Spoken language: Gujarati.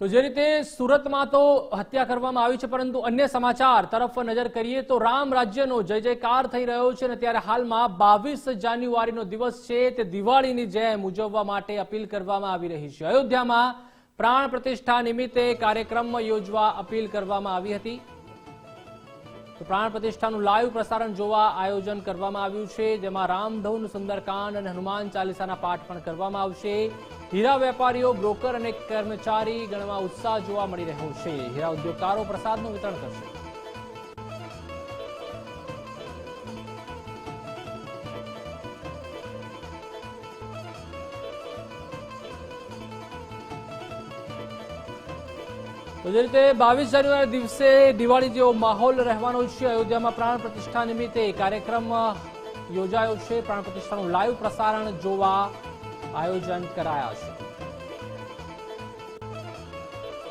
તો જે રીતે સુરતમાં તો હત્યા કરવામાં આવી છે, પરંતુ અન્ય સમાચાર તરફ નજર કરીએ તો રામ રાજ્યનો જય જયકાર થઈ રહ્યો છે અને ત્યારે હાલમાં બાવીસ જાન્યુઆરીનો દિવસ છે. તે દિવાળીની જેમ ઉજવવા માટે અપીલ કરવામાં આવી રહી છે. અયોધ્યામાં પ્રાણ પ્રતિષ્ઠા નિમિત્તે કાર્યક્રમ યોજવા અપીલ કરવામાં આવી હતી. તો પ્રાણ પ્રતિષ્ઠાનું લાઈવ પ્રસારણ જોવા આયોજન કરવામાં આવ્યું છે. જેમાં રામધૂન સુંદરકાંડ અને હનુમાન ચાલીસાના પાઠ પણ કરવામાં આવશે. હીરા વેપારીઓ, બ્રોકર અને કર્મચારી ગણમાં ઉત્સાહ જોવા મળી રહ્યો છે. હીરા ઉદ્યોગકારો પ્રસાદનું વિતરણ કરશે. તો રીતે બાવીસ જાન્યુઆરી દિવસે દિવાળી જેવો માહોલ રહેવાનો છે, અયોધ્યામાં પ્રાણ પ્રતિષ્ઠા નિમિત્તે કાર્યક્રમ યોજાયો છે. પ્રાણ પ્રતિષ્ઠાનું લાઈવ પ્રસારણ જોવા આયોજન કરાયા છે.